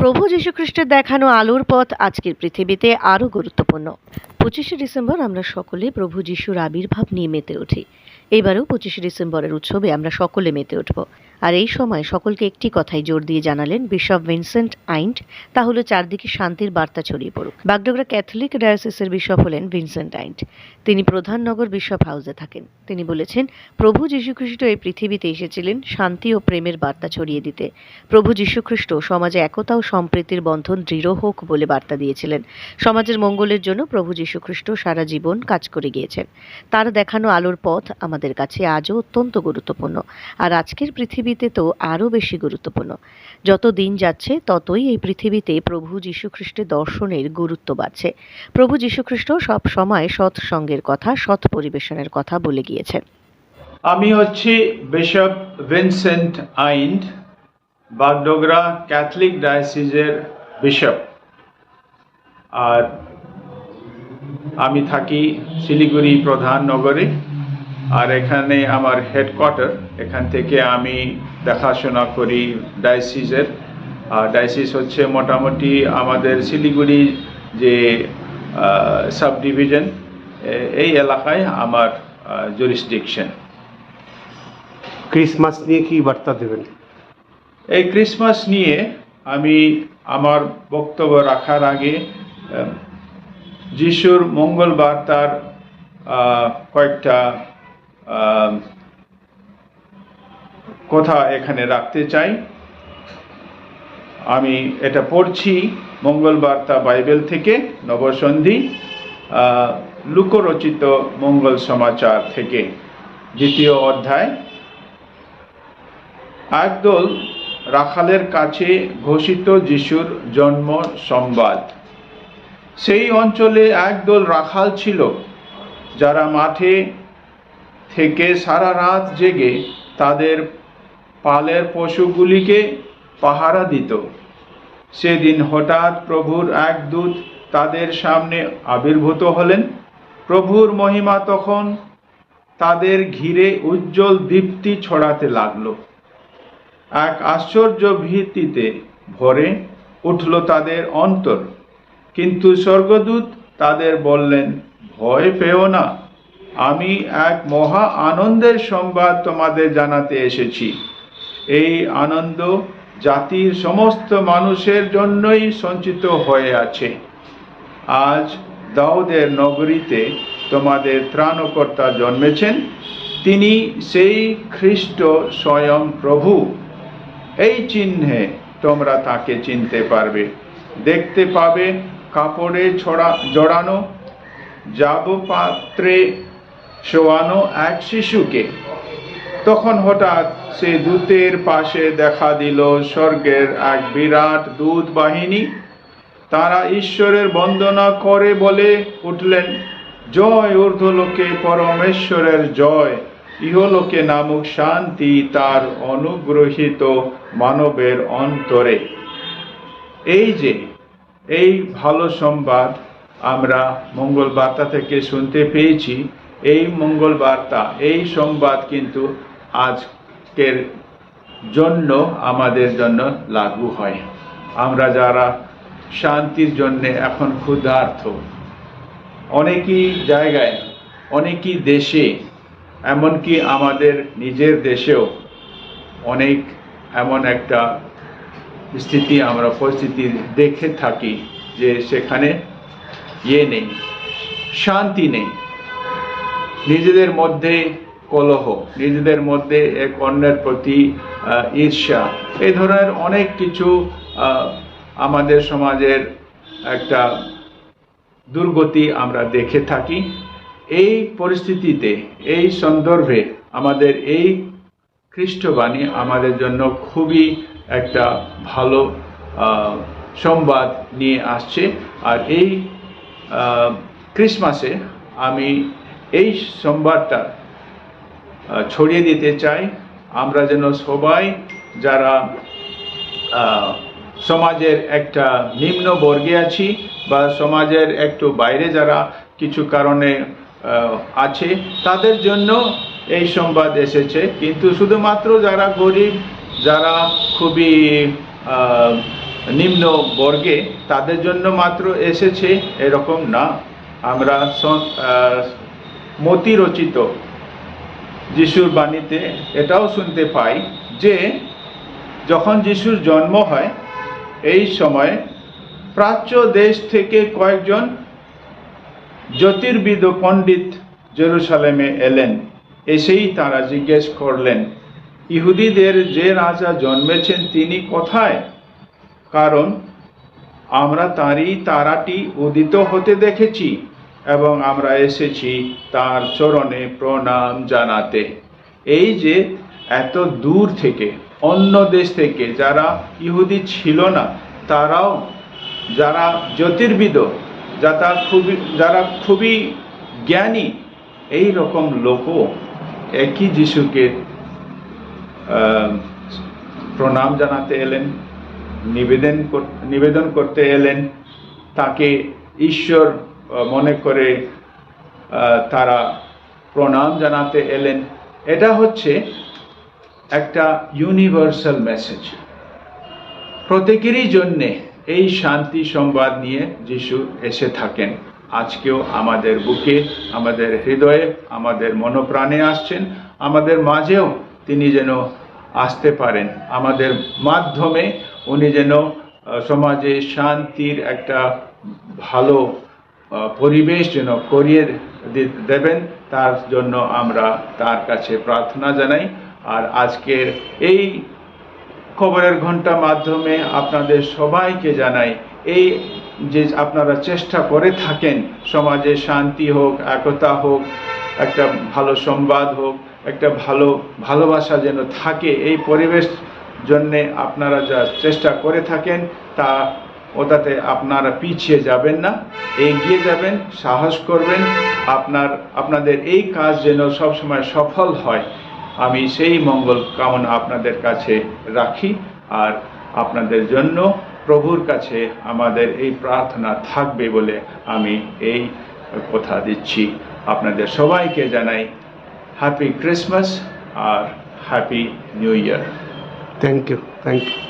প্রভু যীশুখ্রিস্টের দেখানো আলোর পথ আজকের পৃথিবীতে আরও গুরুত্বপূর্ণ। পঁচিশে ডিসেম্বর আমরা সকলে প্রভু যিশুর আবির্ভাব নিয়ে মেতে উঠি। এবারেও পঁচিশে ডিসেম্বরের উৎসবে আমরা সকলে মেতে উঠব। আর এই সময় সকলকে একটি কথাই জোর দিয়ে জানালেন বিশপ ভিনসেন্ট আইন্ট তা হলো চারদিকে শান্তির বার্তা ছড়িয়ে পড়ুক। বাগডোগরা ক্যাথলিক ডায়াসিসের বিশপ হলেন ভিনসেন্ট আইন্ট তিনি প্রধাননগর বিশপ হাউসে থাকেন। তিনি বলেছেন, প্রভু যীশুখ্রিস্ট এই পৃথিবীতে এসেছিলেন শান্তি ও প্রেমের বার্তা ছড়িয়ে দিতে। প্রভু যীশুখ্রিস্ট সমাজে একতা ও সম্প্রীতির বন্ধন দৃঢ় হোক বলে বার্তা দিয়েছিলেন। সমাজের মঙ্গলের জন্য প্রভু যীশুখ্রিস্ট সারা জীবন কাজ করে গিয়েছেন। তার দেখানো আলোর পথ আমাদের কাছে আজও অত্যন্ত গুরুত্বপূর্ণ। আর আজকের পৃথিবীতে তো আরও বেশি গুরুত্বপূর্ণ। যত দিন যাচ্ছে, ততই এই পৃথিবীতে প্রভু যীশুখ্রিস্টের দর্শনের গুরুত্ব বাড়ছে। প্রভু যীশুখ্রিস্ট সব সময় সৎসঙ্গের কথা, সৎ পরিবেশনের কথা বলে গিয়েছেন আমি হচ্ছি bishop Vincent Aind, Bagdogra Catholic ডায়াসিসের bishop. আর আমি থাকি শিলিগুড়ি প্রধান নগরে। আর এখানে আমার হেডকোয়ার্টার এখান থেকে আমি দেখাশোনা করি ডায়াসিসের আর ডায়াসিস হচ্ছে মোটামুটি আমাদের শিলিগুড়ি যে সাব ডিভিশন এই এলাকায় আমার জুরিসডিকশন ক্রিসমাস নিয়ে কি বার্তা দেবেন? এই ক্রিসমাস নিয়ে আমি আমার বক্তব্য রাখার আগে যিশুর মঙ্গল বার্তার আহ, কয়েকটা কথা এখানে রাখতে চাই। আমি এটা পড়ছি মঙ্গল বার্তা বাইবেল থেকে, নবসন্ধি লুকরচিত মঙ্গল সমাচার থেকে, দ্বিতীয় অধ্যায়। একদল রাখালের কাছে ঘোষিত যিশুর জন্ম সংবাদ। সেই অঞ্চলে একদল রাখাল ছিল, যারা মাঠে থেকে সারা রাত জেগে তাদের পালের পশুগুলিকে পাহারা দিত। সেদিন হঠাৎ প্রভুর এক দূত তাদের সামনে আবির্ভূত হলেন। প্রভুর মহিমা তখন তাদের ঘিরে উজ্জ্বল দীপ্তি ছড়াতে লাগল। এক আশ্চর্য ভীতিতে ভরে উঠল তাদের অন্তর। কিন্তু স্বর্গদূত তাদের বললেন, ভয় পেও না আমি এক মহা আনন্দের সংবাদ তোমাদের জানাতে এসেছি। এই আনন্দ জাতির সমস্ত মানুষের জন্যই সঞ্চিত হয়ে আছে। আজ দাউদের নগরীতে তোমাদের ত্রাণকর্তা জন্মেছেন। তিনি সেই খ্রিস্ট স্বয়ং প্রভু। এই চিহ্নে তোমরা তাকে চিনতে পারবে। দেখতে পাবে কাপড়ে ছড়া জড়ানো যাব পাত্রে শোয়ানো এক শিশুকে। তখন হঠাৎ সে দূতের পাশে দেখা দিল স্বর্গের এক বিরাট দূত বাহিনী। তারা ঈশ্বরের বন্দনা করে বলে উঠলেন, জয় ঊর্ধ্বলোকে, পরমেশ্বরের জয়। ইহলোকে নামক শান্তি তার অনুগ্রহিত মানবের অন্তরে। এই যে, এই ভালো সংবাদ আমরা মঙ্গল বার্তা থেকে শুনতে পেয়েছি। এই মঙ্গল বার্তা এই সংবাদ কিন্তু আজকের জন্য, আমাদের জন্য লাগু হয়। আমরা যারা শান্তির জন্য এখন ক্ষুধার্থ অনেকই জায়গায়, অনেকই দেশে, এমনকি আমাদের নিজের দেশেও অনেক এমন একটা স্থিতি আমরা পরিস্থিতি দেখে থাকি যে সেখানে ইয়ে নেই, শান্তি নেই। নিজেদের মধ্যে কলহ, নিজেদের মধ্যে এক অন্যের প্রতি ঈর্ষা। এই ধরনের অনেক কিছু আমাদের সমাজের একটা দুর্গতি আমরা দেখে থাকি। এই পরিস্থিতিতে, এই সন্দর্ভে আমাদের এই খ্রিস্টবাণী আমাদের জন্য খুবই একটা ভালো সংবাদ নিয়ে আসছে। আর এই ক্রিসমাসে আমি এই সংবাদটা ছড়িয়ে দিতে চাই। আমরা যেন সবাই যারা সমাজের একটা নিম্ন বর্গে আছি বা সমাজের একটু বাইরে যারা কিছু কারণে আছে, তাদের জন্য এই সংবাদ এসেছে। কিন্তু শুধুমাত্র যারা গরিব, যারা খুবই নিম্ন বর্গে, তাদের জন্য মাত্র এসেছে, এরকম না। আমরা মতি রচিত যিশুর বাণীতে এটাও শুনতে পাই যে যখন যিশুর জন্ম হয়, এই সময় প্রাচ্য দেশ থেকে কয়েকজন জ্যোতির্বিদ পণ্ডিত জেরুসালেমে এলেন। এসেই তারা জিজ্ঞেস করলেন, ইহুদিদের যে রাজা জন্মেছেন তিনি কোথায়? কারণ আমরা তারই তারাটি উদিত হতে দেখেছি। এবং আমরা এসেছি তার চরণে প্রণাম জানাতে। এই যে এত দূর থেকে, অন্য দেশ থেকে যারা ইহুদি ছিল না, তারাও যারা জ্যোতির্বিদ, যারা খুবই যারা খুবই জ্ঞানী, এই রকম লোকও একই যিশুকে প্রণাম জানাতে এলেন, নিবেদন নিবেদন করতে এলেন, তাকে ঈশ্বর মনে করে তারা প্রণাম জানাতে এলেন। এটা হচ্ছে একটা ইউনিভার্সাল মেসেজ প্রত্যেকেরই জন্যে এই শান্তি সংবাদ নিয়ে যিশু এসে থাকেন। আজকেও আমাদের বুকে, আমাদের হৃদয়ে, আমাদের মনোপ্রাণে আসছেন। আমাদের মাঝেও তিনি যেন আসতে পারেন। আমাদের মাধ্যমে উনি যেন সমাজে শান্তির একটা ভালো পরিবেশ যেন করিয়ে দেবেন, তার জন্য আমরা তার কাছে প্রার্থনা জানাই। আর আজকের এই খবরের ঘণ্টা মাধ্যমে আপনাদের সবাইকে জানাই, এই যে আপনারা চেষ্টা করে থাকেন, সমাজে শান্তি হোক, একতা হোক, একটা ভালো সংবাদ হোক, একটা ভালো ভালোবাসা যেন থাকে, এই পরিবেশ জন্যে আপনারা যা চেষ্টা করে থাকেন, তা ওটাতে আপনারা পিছিয়ে যাবেন না, এগিয়ে যাবেন, সাহস করবেন, আপনার, আপনাদের এই কাজ যেন সবসময় সফল হয়। আমি সেই মঙ্গল কামনা আপনাদের কাছে রাখি আর আপনাদের জন্য প্রভুর কাছে আমাদের এই প্রার্থনা থাকবে বলে আমি এই কথা দিচ্ছি। আপনাদের সবাইকে জানাই happy Christmas R happy new year thank you thank you